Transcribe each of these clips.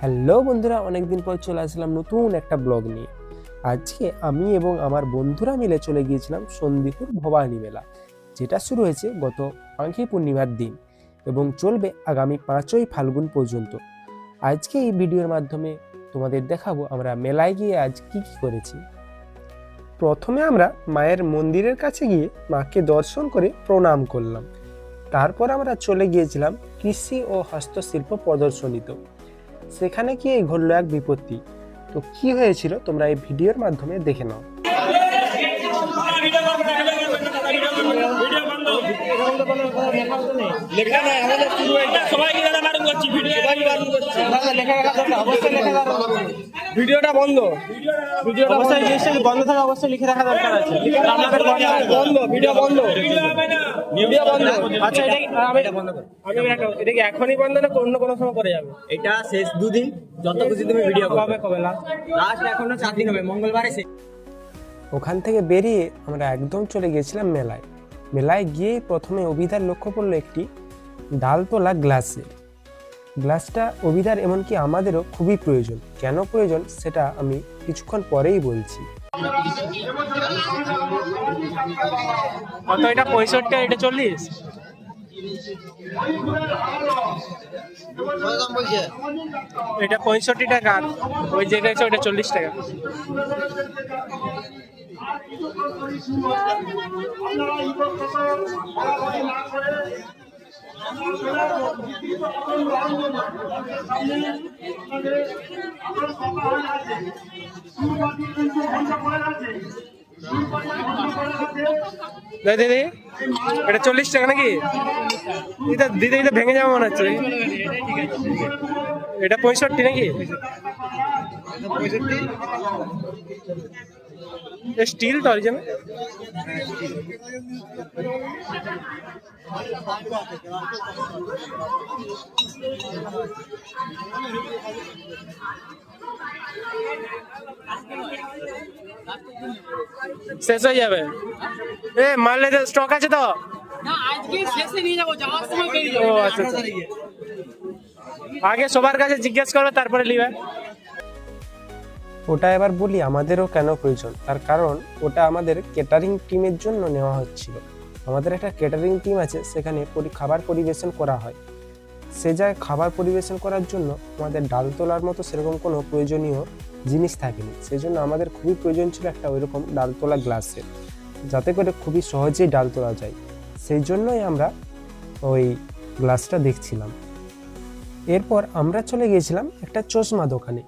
Hello বন্ধুরা, অনেকদিন পর চলে আসলাম নতুন একটা ব্লগ নিয়ে। আজকে আমি এবং আমার বন্ধুরা মিলে চলে গিয়েছিলাম সন্দীপুর ভবানী মেলা, যেটা শুরু হয়েছে গত পাঙ্খি পূর্ণিমার দিন এবং চলবে আগামী পাঁচই ফাল্গুন পর্যন্ত। আজকে এই ভিডিওর মাধ্যমে তোমাদের দেখাবো আমরা মেলায় গিয়ে আজ কি কি করেছি। প্রথমে আমরা মায়ের মন্দিরের কাছে গিয়ে মাকে দর্শন করে প্রণাম করলাম। তারপর আমরা চলে গিয়েছিলাম কৃষি ও হস্তশিল্প প্রদর্শনীতে। সেখানে গিয়ে ঘটলো এক বিপত্তি। তো কি হয়েছিল তোমরা এই ভিডিওর মাধ্যমে দেখে নাও। লেখা নাই আমাদের শুরু হয়েছে সবাইকে দাদা বারণ করছি ভিডিও সবাই বারণ করছি। দাদা লেখা রাখা দরকার অবশ্যই লেখা দরকার। ভিডিওটা বন্ধ। ভিডিওটা অবশ্যই নিশ্চয়ই বন্ধ থাকা অবশ্যই লিখে রাখা দরকার আছে। বন্ধ। ভিডিও বন্ধ। ভিডিও বন্ধ। আচ্ছা আমি এটা কি এখনই বন্ধ না অন্য কোনো সময় করে যাবে? এটা শেষ দুদিন। যত খুশি তুমি ভিডিও কবে কবে? লাস্ট। লাস্ট এখনও চার দিন হবে। মঙ্গলবারে শেষ। ওখান থেকে বেরিয়ে আমরা একদম চলে গিয়েছিলাম মেলায়। মেলায় গিয়ে প্রথমে অভিধার লক্ষ্য পড়ল একটি ডাল তোলা গ্লাসে। গ্লাসটা অভিধার এমনকি আমাদেরও খুবই প্রয়োজন। কেন প্রয়োজন সেটা আমি কিছুক্ষণ পরেই বলছি। কত এটা পঁয়ষট্টি এটা চল্লিশ? এটা পঁয়ষট্টি টাকা আর ওই যেটা আছে ওটা চল্লিশ টাকা। দিদি এটা চল্লিশ টাকা নাকি? এটা দিদি এটা ভেঙে যাবে মনে হচ্ছে। এটা পঁয়ষট্টি নাকি? স্টিল তো অরিজিনাল শেষ হয়ে যাবে। এ মারলে স্টক আছে তো? না আজকে শেষে নিয়ে যাব যাওয়ার সময় পেয়ে ও আচ্ছা আচ্ছা। আগে সবার কাছে জিজ্ঞেস করো তারপরে লিবে ওটা এবার বলি আমাদেরও কেন প্রয়োজন? তার কারণ ওটা আমাদের কেটারিং টিমের জন্য নেওয়া হচ্ছিল। আমাদের একটা কেটারিং টিম আছে সেখানে খাবার পরিবেশন করা হয়। সে যায় খাবার পরিবেশন করার জন্য আমাদের ডাল তোলার মতো সেরকম কোনো প্রয়োজনীয় জিনিস থাকেনি। সেই জন্য আমাদের খুবই প্রয়োজন ছিল একটা ওইরকম ডাল তোলা গ্লাসের, যাতে করে খুবই সহজেই ডাল তোলা যায়। সেই জন্যই আমরা ওই গ্লাসটা দেখছিলাম। এরপর আমরা চলে গিয়েছিলাম একটা চশমা দোকানে।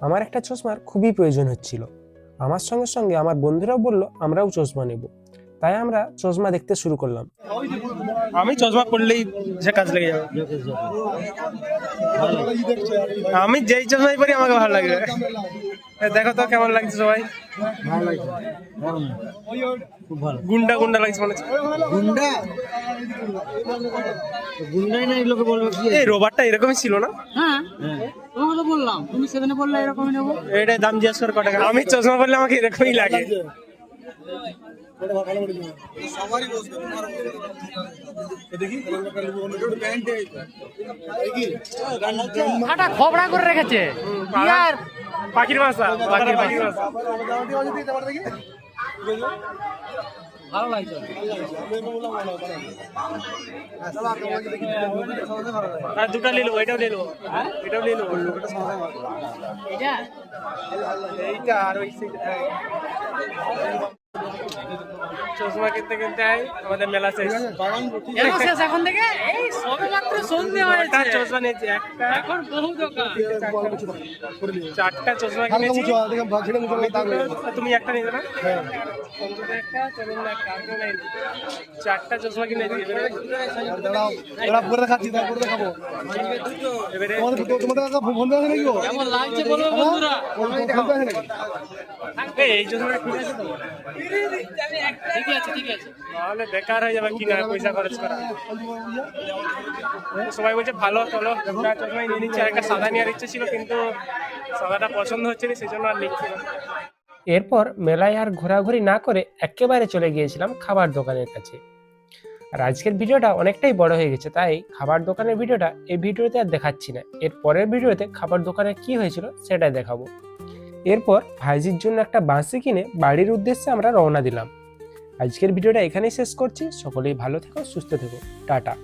আমার একটা চশমার খুবই প্রয়োজন হচ্ছিল। আমার সঙ্গে সঙ্গে আমার বন্ধুরাও বলল, আমরাও চশমা নেব। তাই আমরা চশমা দেখতে শুরু করলাম। আমি চশমা পড়লেই সে কাজ লেগে যাবে। আমি যেই চশমাই পরি আমাকে ভালো লাগবে। দেখো তো কেমন লাগছে সবাই। গুন্ডা গুন্ডা লাগছে মনে হচ্ছে। গুন্ডা? গুন্ডাই না এগুলোকে বলব কি এই রোবারটা এরকমই ছিল না? হ্যাঁ তোমাকে তো বললাম তুমি সেদিনে বললে এরকমই নেব। এটাই দাম জিজ্ঞেস করে কত টাকা আমি চশমা পরলে আমাকে এরকমই লাগে। হাটা খবড়া করে রেখেছে। আর পাখির ভাষা পাখির পাখির ভাষা ভালো লাগছে। দুটা নিলো এটাও নিলো। এটাও নিলো এটা এইটা? আর ওই চশমা কিনতে কিনতে আই আমাদের মেলা শেষ। শেষ এখন থেকে? এই সবে মাত্র সন্ধে হয়েছে। চশমা নিয়েছি একটা এখন বহু দোকান। চারটা চশমা কিনেছি। তুমি একটা নিয়ে না নাই চারটা চশমা কিনেছি কেমন লাগছে বলব বন্ধুরা? এই, এই চশমাটা ঠিক তাহলে বেকার হয়ে যাবে কি না পয়সা খরচ করা। সবাই বলছে ভালো চলো চশমাই নিয়ে নিচ্ছে। একটা সাদা নেওয়ার ইচ্ছে ছিল কিন্তু সাদাটা পছন্দ হচ্ছে না সেই জন্য আর নিচ্ছি এরপর মেলায় আর ঘোরাঘুরি না করে একেবারে চলে গিয়েছিলাম খাবার দোকানের কাছে। আর আজকের ভিডিওটা অনেকটাই বড় হয়ে গেছে তাই খাবার দোকানের ভিডিওটা এই ভিডিওতে আর দেখাচ্ছি না। এর পরের ভিডিওতে খাবার দোকানে কি হয়েছিল সেটাই দেখাবো। এরপর ভাইজির জন্য একটা বাঁশি কিনে বাড়ির উদ্দেশ্যে আমরা রওনা দিলাম। আজকের ভিডিওটা এখানেই শেষ করছি। সকলেই ভালো থেকো সুস্থ থেকো। টাটা।